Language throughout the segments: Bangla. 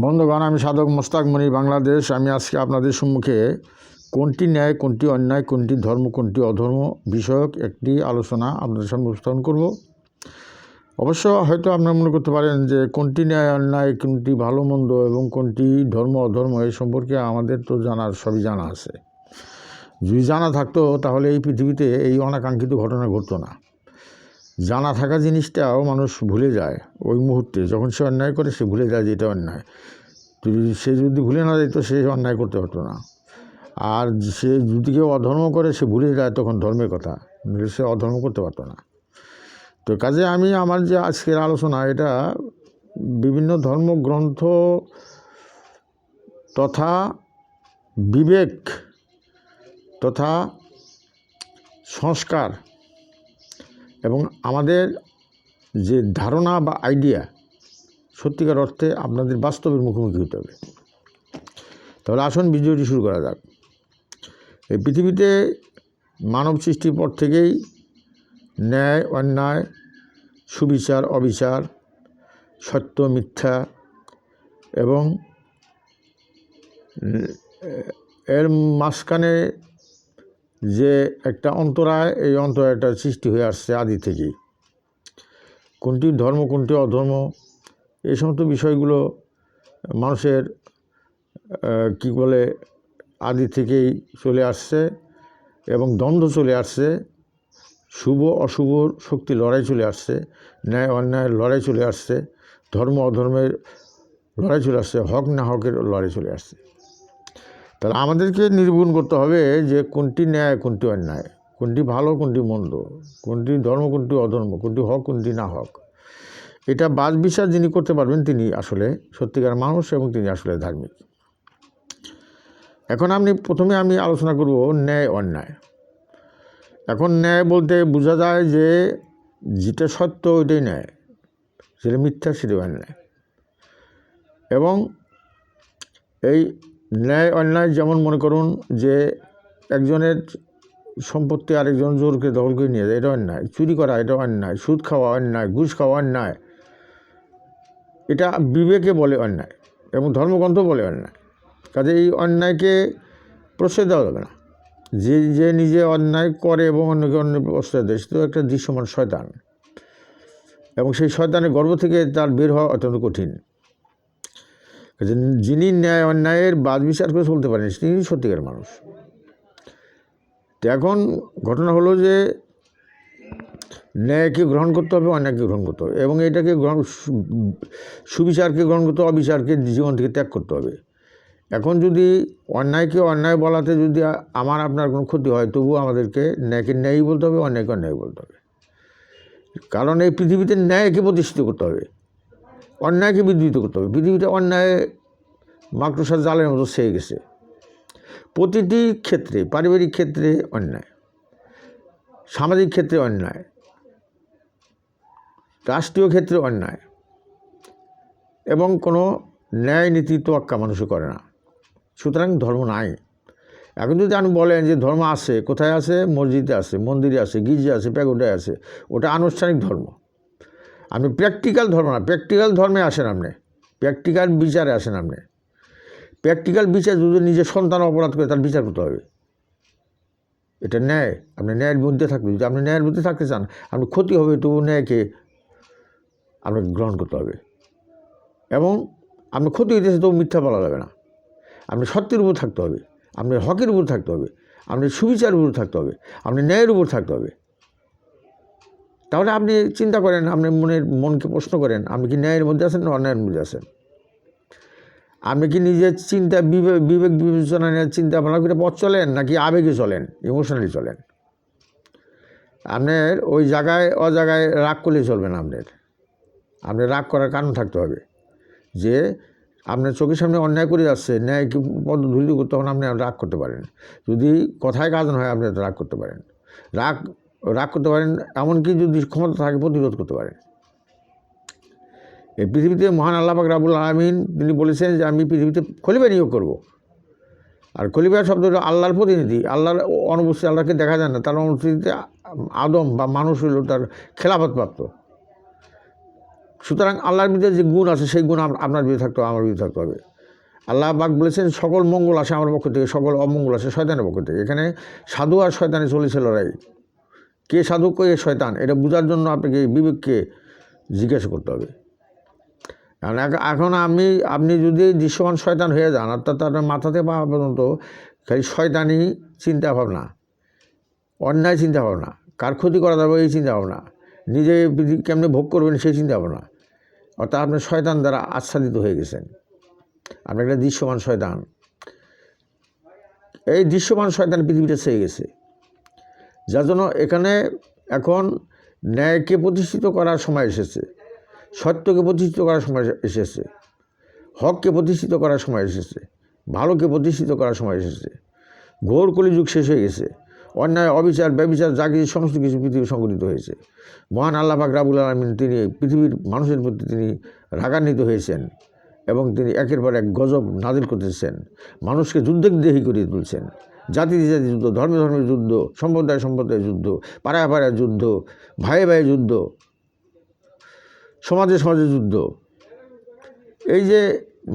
বন্ধুগণ, আমি সাধক মোস্তাক মনি, বাংলাদেশ। আমি আজকে আপনাদের সম্মুখে কোনটি ন্যায়, কোনটি অন্যায়, কোনটি ধর্ম, কোনটি অধর্ম বিষয়ক একটি আলোচনা আপনাদের সামনে উপস্থাপন করব। অবশ্য হয়তো আপনারা মনে করতে পারেন যে কোনটি ন্যায়, অন্যায়, কোনটি ভালো মন্দ এবং কোনটি ধর্ম, অধর্ম এই সম্পর্কে আমাদের তো জানার সবই জানা আছে। যদি জানা থাকতো তাহলে এই পৃথিবীতে এই অনাকাঙ্ক্ষিত ঘটনা ঘটতো না। জানা থাকা জিনিসটাও মানুষ ভুলে যায় ওই মুহূর্তে। যখন সে অন্যায় করে, সে ভুলে যায় যে এটা অন্যায়। সে যদি ভুলে না যেত, সে অন্যায় করতে পারতো না। আর সে যদি কেউ অধর্ম করে, সে ভুলে যায় তখন ধর্মের কথা। সে অধর্ম করতে পারতো না। তো কাজে আমি আমার যে আজকের আলোচনা, এটা বিভিন্ন ধর্মগ্রন্থ তথা বিবেক তথা সংস্কার এবং আমাদের যে ধারণা বা আইডিয়া সত্যিকার অর্থে আপনাদের বাস্তবের মুখোমুখি হতে হবে। তাহলে আসুন ভিডিওটি শুরু করা যাক। এই পৃথিবীতে মানব সৃষ্টির পর থেকেই ন্যায়, অন্যায়, সুবিচার, অবিচার, সত্য, মিথ্যা এবং এর মাঝখানে যে একটা অন্তরায় এই অন্তরায়টা সৃষ্টি হয়ে আসছে আদি থেকেই। কোনটি ধর্ম, কোনটি অধর্ম এই সমস্ত বিষয়গুলো মানুষের কি বলে, আদি থেকেই চলে আসছে এবং দ্বন্দ্ব চলে আসছে, শুভ, অশুভ শক্তি লড়াই চলে আসছে, ন্যায়, অন্যায়ের লড়াই চলে আসছে, ধর্ম, অধর্মের লড়াই চলে আসছে, হক, না হকের লড়াই চলে আসছে। তাহলে আমাদেরকে নির্গুণ করতে হবে যে কোনটি ন্যায়, কোনটি অন্যায়। কোনটি ভালো, কোনটি মন্দ। কোনটি ধর্ম, কোনটি অধর্ম, কোনটি হক, কোনটি না হক। এটা বাদ বিচার যিনি করতে পারবেন তিনি আসলে সত্যিকার মানুষ এবং তিনি আসলে ধার্মিক। এখন আপনি প্রথমে আমি আলোচনা করব ন্যায়, অন্যায়। এখন ন্যায় বলতে বোঝা যায় যে যেটা সত্য ওইটাই ন্যায়, যেটা মিথ্যা সেটা অন্যায় এবং এই ন্যায় অন্যায় যেমন মনে করুন যে একজনের সম্পত্তি আরেকজন জোরকে দখল করে নিয়ে যায়, এটা অন্যায়। চুরি করা, এটা অন্যায়। সুদ খাওয়া অন্যায়, ঘুষ খাওয়া অন্যায়। এটা বিবেকে বলে অন্যায় এবং ধর্মগ্রন্থ বলে অন্যায়। কাজে এই অন্যায়কে প্রশ্রয় দেওয়া যাবে না। যে যে নিজে অন্যায় করে এবং অন্যকে অন্য প্রশ্রয় দেয়, সে তো একটা দৃশ্যমান শয়তান। এবং সেই শয়তানের গর্ব থেকে তার বের হওয়া অত্যন্ত কঠিন। যিনি ন্যায় অন্যায়ের বাদ বিচার করে চলতে পারেন, তিনি সত্যিকার মানুষ। তো এখন ঘটনা হলো যে ন্যায়কে গ্রহণ করতে হবে, অন্যায়কে গ্রহণ করতে হবে এবং এটাকে গ্রহণ, সুবিচারকে গ্রহণ করতে অবিচারকে জীবন থেকে ত্যাগ করতে হবে। এখন যদি অন্যায়কে অন্যায় বলাতে যদি আমার, আপনার কোনো ক্ষতি হয় তবুও আমাদেরকে ন্যায়কে ন্যায়ই বলতে হবে, অন্যায়কে অন্যায় বলতে হবে। কারণ এই পৃথিবীতে ন্যায়কে প্রতিষ্ঠিত করতে হবে। অন্যায়কে বিদ্যুত করতে হবে। পৃথিবীতে অন্যায় মাকড়সার জালের মতো সেয়ে গেছে। প্রতিটি ক্ষেত্রে, পারিবারিক ক্ষেত্রে অন্যায়, সামাজিক ক্ষেত্রে অন্যায়, রাষ্ট্রীয় ক্ষেত্রে অন্যায় এবং কোনো ন্যায় নীতি তোয়াক্কা মানুষও করে না। সুতরাং ধর্ম নাই। এখন যদি আপনি বলেন যে ধর্ম আছে, কোথায় আছে? মসজিদে আছে, মন্দিরে আছে গির্জে আছে, প্যাগোডায় আছে, ওটা আনুষ্ঠানিক ধর্ম। আপনি প্র্যাকটিক্যাল ধর্ম না প্র্যাকটিক্যাল ধর্মে আসেন আপনি। প্র্যাকটিক্যাল বিচারে আসেন আপনি। প্র্যাকটিক্যাল বিচার যদি নিজের সন্তান অপরাধ করে, তার বিচার করতে হবে। এটা ন্যায়, আপনি ন্যায়ের মধ্যে থাকবে যদি আপনি ন্যায়ের মধ্যে থাকতে চান আপনি ক্ষতি হবে, তবু ন্যায়কে আপনাকে গ্রহণ করতে হবে। এবং আপনি ক্ষতি হইতেছে, তবু মিথ্যা বলা যাবে না। আপনি সত্যের উপর থাকতে হবে আপনি হকের উপর থাকতে হবে আপনি সুবিচার উপর থাকতে হবে আপনি ন্যায়ের উপর থাকতে হবে। তাহলে আপনি চিন্তা করেন, আপনি মনের, মনকে প্রশ্ন করেন, আপনি কি ন্যায়ের মধ্যে আছেন না অন্যায়ের মধ্যে আছেন? আপনি কি নিজের চিন্তা বিবেক বিবেক বিবেচনা নিয়ে চিন্তা ভাবনা করে পথ চলেন, নাকি আবেগে চলেন ইমোশনালি চলেন? আপনার ওই জায়গায় অ জায়গায় রাগ করলে চলবে না আপনার। আপনার রাগ করার কারণ থাকতে হবে যে, আপনার চোখের সামনে অন্যায় করে যাচ্ছে, ন্যায় কি পদ ধুলি তখন আপনি রাগ করতে পারেন যদি কথায় কাজ না হয়, আপনি রাগ করতে পারেন রাগ রাগ করতে পারেন, এমনকি যদি ক্ষমতা থাকে প্রতিরোধ করতে পারেন। এই পৃথিবীতে মহান আল্লাপাক রাবুল আলমিন, তিনি বলেছেন যে, আমি পৃথিবীতে খলিফা নিয়োগ করব। আর খলিফা শব্দটা আল্লাহর প্রতিনিধি। আল্লাহর অনুপস্থিতি, আল্লাহকে দেখা যায় না। তার অনুপস্থিতিতে আদম বা মানুষ হইল তার খেলাফত প্রাপ্ত সুতরাং আল্লাহর ভিতরে যে গুণ আছে, সেই গুণ আপনার ভিতরে থাকতে হবে, আমার ভিতরে থাকতে হবে। আল্লাহ বাক বলেছেন, সকল মঙ্গল আসে আমার পক্ষ থেকে, সকল অমঙ্গল আসে শয়তানের পক্ষ থেকে। এখানে সাধু আর শয়তানে চলেছে লড়াই। কে সাধু, কে শয়তান, এটা বোঝার জন্য আপনাকে বিবেককে জিজ্ঞাসা করতে হবে। কারণ এখ- এখন আমি, আপনি যদি দৃশ্যমান শয়তান হয়ে যান, অর্থাৎ আপনার মাথাতে পাওয়া পর্যন্ত খালি শয়তানি চিন্তা ভাবনা অন্যায় চিন্তা ভাবনা কার ক্ষতি করা যাবে এই চিন্তা ভাবনা নিজে কেমনে ভোগ করবেন সেই চিন্তা ভাবনা অর্থাৎ আপনি শয়তান দ্বারা আচ্ছাদিত হয়ে গেছেন। আপনি একটা দৃশ্যমান শয়তান। এই দৃশ্যমান শয়তান পৃথিবীটা ছেয়ে গেছে। যার জন্য এখানে এখন ন্যায়কে প্রতিষ্ঠিত করার সময় এসেছে, সত্যকে প্রতিষ্ঠিত করার সময় এসেছে, হককে প্রতিষ্ঠিত করার সময় এসেছে, ভালোকে প্রতিষ্ঠিত করার সময় এসেছে, ঘোর কলিযুগ শেষ হয়ে গেছে, অন্যায়, অবিচার, ব্যবিচার, যা কিছু, সমস্ত কিছু পৃথিবী সংগঠিত হয়েছে। মহান আল্লাহ পাক রাবুল আলমিন তিনি পৃথিবীর মানুষের প্রতি তিনি রাগান্বিত হয়েছেন এবং তিনি একের পর এক গজব নাজিল করতেছেন, মানুষকে যুদ্ধদেহী করিয়ে তুলছেন। জাতি জাতি যুদ্ধ, ধর্মে ধর্মের যুদ্ধ, সম্প্রদায় সম্প্রদায়ের যুদ্ধ, পাড়ায় পাড়ায় যুদ্ধ, ভাইয়ে ভাইয়ে যুদ্ধ, সমাজে সমাজে যুদ্ধ। এই যে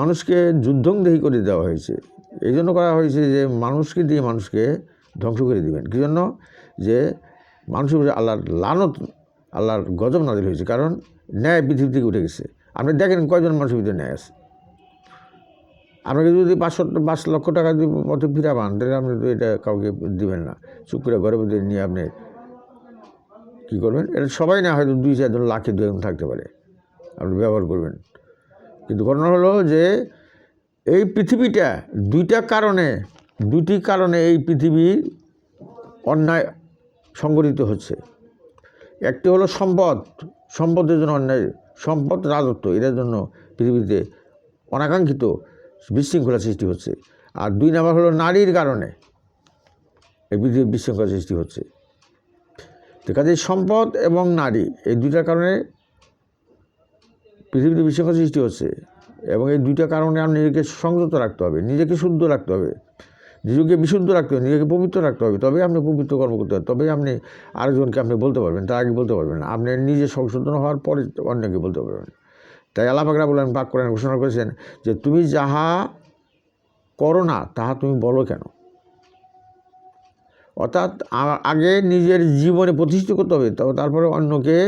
মানুষকে যুদ্ধংদেহী করে দেওয়া হয়েছে, এই জন্য করা হয়েছে যে মানুষকে দিয়ে মানুষকে ধ্বংস করে দিবেন। কী জন্য? যে মানুষের উপরে আল্লাহর লানত, আল্লাহর গজব নাজিল হয়েছে। কারণ ন্যায় পৃথিবী থেকে উঠে গেছে। আপনি দেখেন কয়জন মানুষের ভিতরে ন্যায় আছে? আপনাকে যদি পাঁচশো, পাঁচ লক্ষ টাকা যদি পথে ফিরা পান, তাহলে আপনি তো এটা কাউকে দিবেন না। চুপ ঘরের ভিতরে নিয়ে আপনি কী করবেন? এটা সবাই না হয়তো দুই চারজন লাখে দু একজন থাকতে পারে। আপনি ব্যবহার করবেন। কিন্তু ঘটনা হলো যে এই পৃথিবীটা দুইটা কারণে দুটি কারণে এই পৃথিবী অন্যায় সংগঠিত হচ্ছে। একটি হলো সম্পদ। সম্পদের জন্য অন্যায়, সম্পদ রাজত্ব এটার জন্য পৃথিবীতে অনাকাঙ্ক্ষিত বিশৃঙ্খলা সৃষ্টি হচ্ছে। আর দুই নাম্বার হলো নারীর কারণে এই পৃথিবীর বিশৃঙ্খলা সৃষ্টি হচ্ছে। তো কাজে সম্পদ এবং নারী এই দুইটার কারণে পৃথিবীতে বিশৃঙ্খলা সৃষ্টি হচ্ছে এবং এই দুইটা কারণে আপনি নিজেকে সংযত রাখতে হবে, নিজেকে শুদ্ধ রাখতে হবে। নিজেকে বিশুদ্ধ রাখতে হবে, নিজেকে পবিত্র রাখতে হবে। তবেই আপনি পবিত্র কর্ম করতে হবে তবেই আপনি আরেকজনকে আপনি বলতে পারবেন, তার আগে বলতে পারবেন আপনি নিজে সংশোধন হওয়ার পরে অন্যকে বলতে পারবেন। তাই আল্লাহ পাকরা বলেন পাক করেন ঘোষণা করেছেন যে তুমি যাহা করো না, তাহা তুমি বলো কেন? অর্থাৎ আগে নিজের জীবনে প্রতিষ্ঠিত করতে হবে তবে তারপরে অন্যকে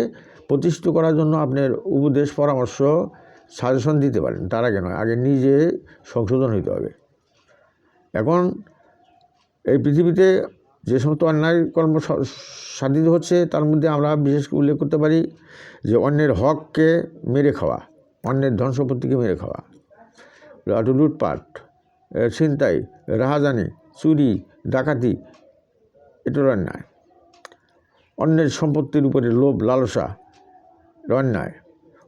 প্রতিষ্ঠিত করার জন্য আপনার উপদেশ, পরামর্শ সাজেশন দিতে পারেন। তার নয়, আগে নিজে সংশোধন হইতে হবে। এখন এই পৃথিবীতে যে সমস্ত অন্যায় কর্ম সাধিত হচ্ছে, তার মধ্যে আমরা বিশেষ করে উল্লেখ করতে পারি যে অন্যের হককে মেরে খাওয়া। অন্যের ধন সম্পত্তিকে মেরে খাওয়া। লুটপাট ছিনতাই, রাহাজানি, চুরি, ডাকাতি, এটা অন্যায় অন্যের সম্পত্তির উপরে লোভ, লালসা অন্যায়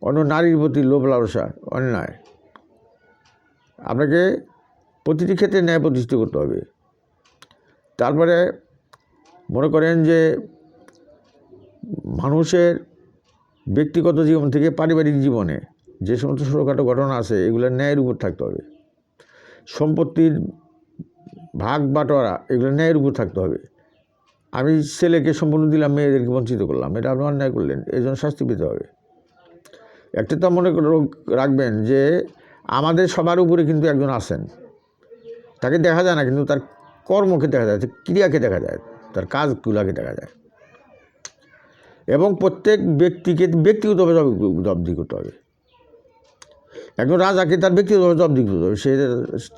অন্য নারীর প্রতি লোভ, লালসা অন্যায় আপনাকে প্রতিটি ক্ষেত্রে ন্যায় প্রতিষ্ঠিত করতে হবে। তারপরে মনে করেন যে মানুষের ব্যক্তিগত জীবন থেকে পারিবারিক জীবনে যে সমস্ত ছোটোখাটো ঘটনা আছে, এগুলো ন্যায়ের উপর থাকতে হবে। সম্পত্তির ভাগ বাটোয়ারা, এগুলো ন্যায়ের উপর থাকতে হবে। আমি ছেলেকে সম্পূর্ণ দিলাম, মেয়েদেরকে বঞ্চিত করলাম, এটা আপনি অন্যায় করলেন এই জন্য শাস্তি পেতে হবে। একটা তো মনে রাখবেন যে আমাদের সবার উপরে কিন্তু একজন আছেন। তাকে দেখা যায় না, কিন্তু তার কর্মকে দেখা যায় ক্রিয়াকে দেখা যায়, তার কাজগুলাকে দেখা যায়। এবং প্রত্যেক ব্যক্তিকে ব্যক্তিগতভাবে জব- জবাবদিহি করতে হবে। একজন রাজাকে তার করতে হবে সে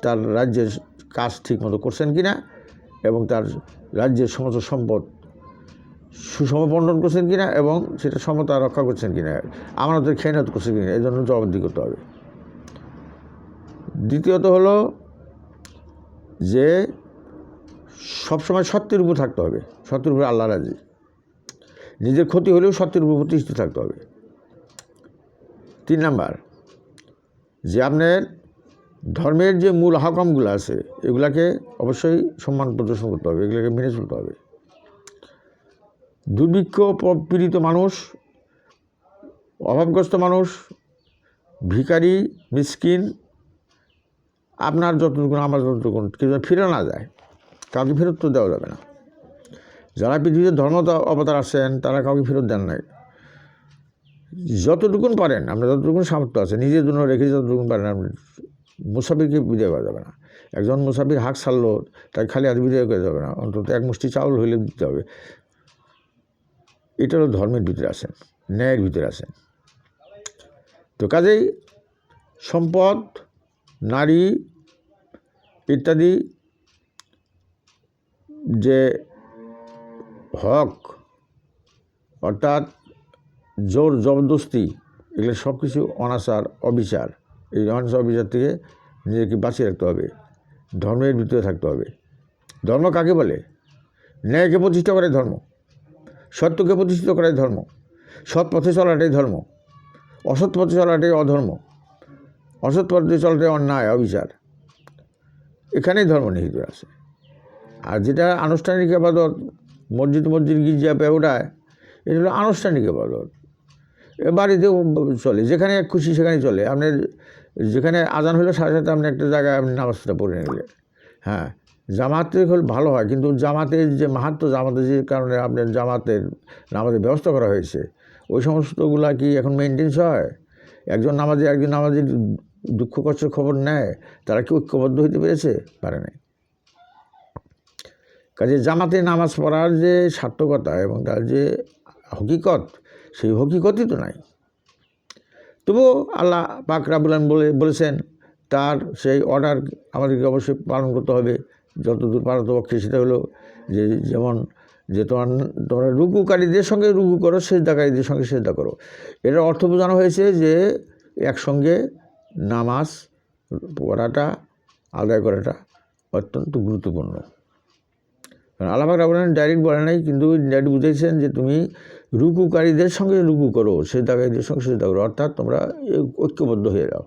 তার রাজ্যের কাজ ঠিকমতো করছেন কি না এবং তার রাজ্যের সমস্ত সম্পদ সুষম বন্টন করছেন কিনা এবং সেটা সমতা রক্ষা করছেন কিনা? আমাদের খেয়ানত করছেন কিনা এই জন্য জবাবদিহি করতে হবে। দ্বিতীয়ত হলো যে সবসময় সত্যের উপর থাকতে হবে, সত্যের উপর আল্লাহ রাজি। নিজের ক্ষতি হলেও সত্যের উপর প্রতিষ্ঠিত থাকতে হবে। তিন নাম্বার যে আপনার ধর্মের যে মূল হাকামগুলো আছে, এগুলাকে অবশ্যই সম্মান প্রদর্শন করতে হবে, এগুলোকে মেনে চলতে হবে। দুর্ভিক্ষ পীড়িত মানুষ, অভাবগ্রস্ত মানুষ, ভিখারি, মিসকিন, আপনার যতটুকু আমার যতটুকু যেন ফিরে না যায়, কাউকে ফেরত তো দেওয়া যাবে না। যারা পৃথিবীতে ধর্ম অবতার আসেন তারা কাউকে ফেরত দেন নাই। যতটুকুন পারেন, আপনার যতটুকুন সামর্থ্য আছে নিজের জন্য রেখে যতটুকুন পারেন, আপনি মুসাফিরকে বিদায় করা যাবে না। একজন মুসাফির হাঁক ছাড়লো, তাই খালি হাতে বিদায় করা যাবে না, অন্তত এক মুষ্টি চাউল হইলে দিতে হবে। এটা হলো ধর্মের ভিতরে আছেন ন্যায়ের ভিতরে আছেন তো কাজেই সম্পদ, নারী ইত্যাদি যে হক, অর্থাৎ জোর জবরদস্তি, এগুলো সব কিছু অনাচার অবিচার এই অনাচার অবিচার থেকে নিজেকে বাঁচিয়ে রাখতে হবে, ধর্মের ভিতরে থাকতে হবে। ধর্ম কাকে বলে? ন্যায়কে প্রতিষ্ঠা করে ধর্ম, সত্যকে প্রতিষ্ঠিত করাই ধর্ম, সৎ পথে চলাটাই ধর্ম, অসৎ পথে চলাটাই অধর্ম, অসৎ পথে চলাটাই অন্যায়, অবিচার। এখানেই ধর্ম নিহিত আছে। আর যেটা আনুষ্ঠানিক আবাদত মসজিদ মসজিদ গির্জা পেউডায় এটা হলো আনুষ্ঠানিক আবাদত বাড়িতেও চলে, যেখানে খুশি সেখানে চলে। আপনার যেখানে আজান হলো সাথে সাথে আপনি একটা জায়গায় আপনি নামাজটা পড়ে নিলেন। হ্যাঁ জামাতে হলে ভালো হয়, কিন্তু জামাতের যে মাহাত্ম জামাতের যে কারণে আপনার জামাতের নামাজের ব্যবস্থা করা হয়েছে, ওই সমস্তগুলা কি এখন মেনটেন্স হয়? একজন নামাজে একজন নামাজের দুঃখ কষ্টের খবর নেয়, তারা কি ঐক্যবদ্ধ হইতে পেরেছে? পারে নাই। কাজে জামাতে নামাজ পড়ার যে সার্থকতা এবং তার যে হকিকত সেই হকিকতই তো নাই? তবুও আল্লাহ পাক রাবুল বলে বলেছেন, তার সেই অর্ডার আমাদেরকে অবশ্যই পালন করতে হবে। যতদূর পারতপক্ষে সেটা হলো যে যেমন যে তোমার তোমরা রুকুকারীদের সঙ্গে রুকু করো, সেজদাকারীদের সঙ্গে সেজদা করো। এটার অর্থ বোঝানো হয়েছে যে একসঙ্গে নামাজ পড়াটা, আদায় করাটা অত্যন্ত গুরুত্বপূর্ণ। আল্লাহ রাবুলান ডাইরেক্ট বলে নাই, কিন্তু ডাইরেক্ট বুঝেছেন যে তুমি রুকুকারীদের সঙ্গে রুকু করো সেজদাকারীদের সঙ্গে সেজদা করো, অর্থাৎ তোমরা ঐক্যবদ্ধ হয়ে যাও।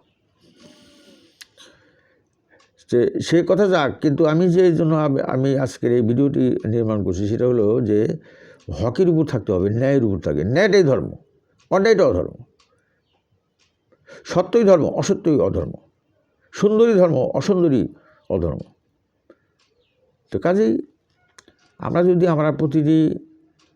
যে সে কথা যাক, কিন্তু আমি যে জন্য আমি আজকের এই ভিডিওটি নির্মাণ করছি সেটা হলো যে হকের উপর থাকতে হবে, ন্যায়ের উপর থাকে। ন্যায়টাই ধর্ম, অন্যায়টা অধর্ম। সত্যই ধর্ম, অসত্যই অধর্ম। সুন্দরী ধর্ম, অসুন্দরী অধর্ম। তো কাজেই আমরা যদি আমরা প্রতিটি